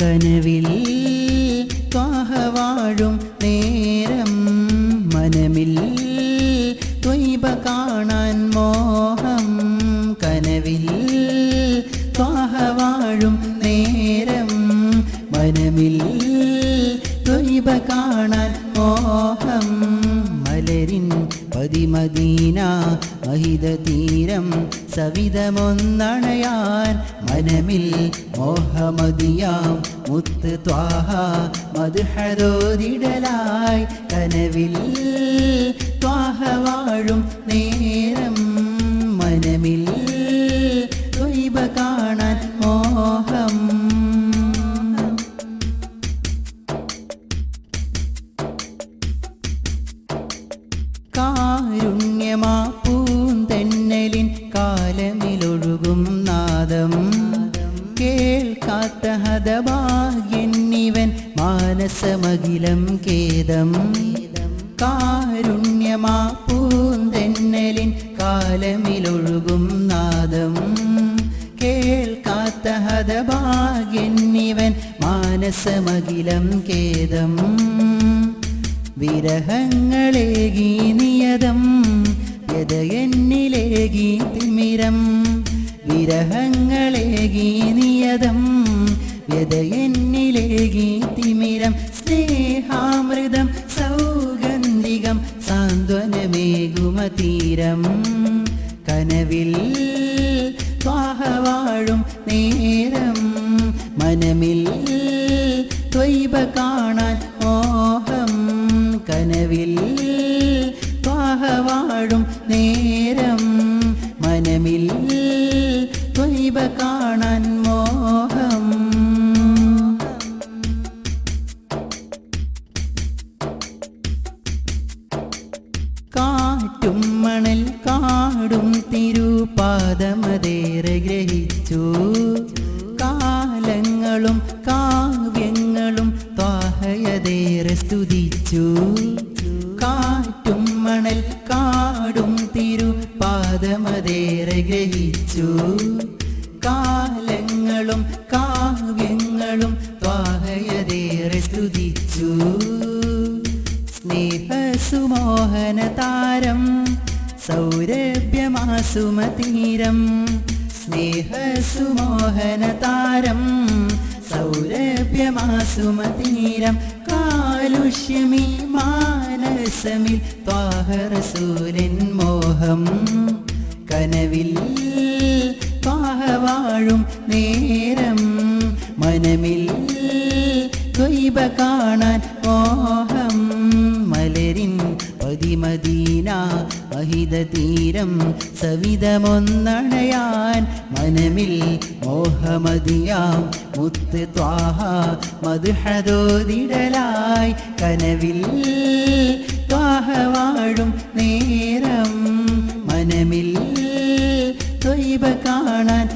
കനവിൽ ത്വാഹവാഴും നേരം മനമിൽ ത്വൈബ കാണാൻ മോഹം കനവിൽ ത്വാഹവാഴും നേരം മനമിൽ ത്വൈബ കാണാൻ മോഹം മലരിൻ പതിമദീന മഹിത തീരം സവിതമൊന്നണയാൻ മനമിൽ മോഹമതിയാം മുത്ത് ത്വാഹ മധുഹരോരിടലായി കനവിൽ ത്വാഹ വാഴും നേരം മനമിൽ ത്വയ്ബ കാണാൻ മോഹം. കാരുണ്യമാ മാനസമകിലം ഖേദം കാരുണ്യമാ പൂന്തെന്നലിൻ കാലമിലൊഴുകും നാദം. കേൾക്കാത്ത ഹതഭാഗ്യന്നിവൻ മാനസമകിലം ഖേദം വിരഹങ്ങളേകി നിയതം യദയന്നിലേകി തിമിരം. വിരഹങ്ങളേകി നിയതം യദയന്നിലേകി സാന്ത്വനമേകുമതീരം കനവിൽ വാഹവാഴും നേരം. മനമിൽ ത്വയ്ബ കാണാൻ മോഹം. കനവിൽ വാഹവാഴും നേരം. മനമിൽ ത്വയ്ബ കാണാൻ കാടും തിരുപാദമതേറെ ഗ്രഹിച്ചു. കാലങ്ങളും കാവ്യങ്ങളും ത്വാഹയതേറെ സ്തുതിച്ചു. കാറ്റും മണൽ കാടും തിരുപാദമതേറെ ഗ്രഹിച്ചു. കാലങ്ങളും കാവ്യങ്ങളും ത്വാഹയതേറെ സ്തുതിച്ചു. സൗരഭ്യമാസുമതീരം സ്നേഹസുമോഹന താരം സൗരഭ്യമാസുമതീരം കാലുഷ്യമി മാനസമിൽ പാഹരസൂരൻ മോഹം. കനവിൽ പാഹവാഴും നേരം മനമിൽ ത്വയ്ബ കാണാൻ മോഹം. മലരിൻ പതിമദീന മഹിത തീരം സവിതമൊന്നണയാൻ മനമിൽ മോഹമതിയാം. മുത്ത് ത്വാഹ മധുഹദോതിടലായി കനവിൽ ത്വാഹ വാഴും നേരം മനമിൽ ത്വയ്ബ കാണാൻ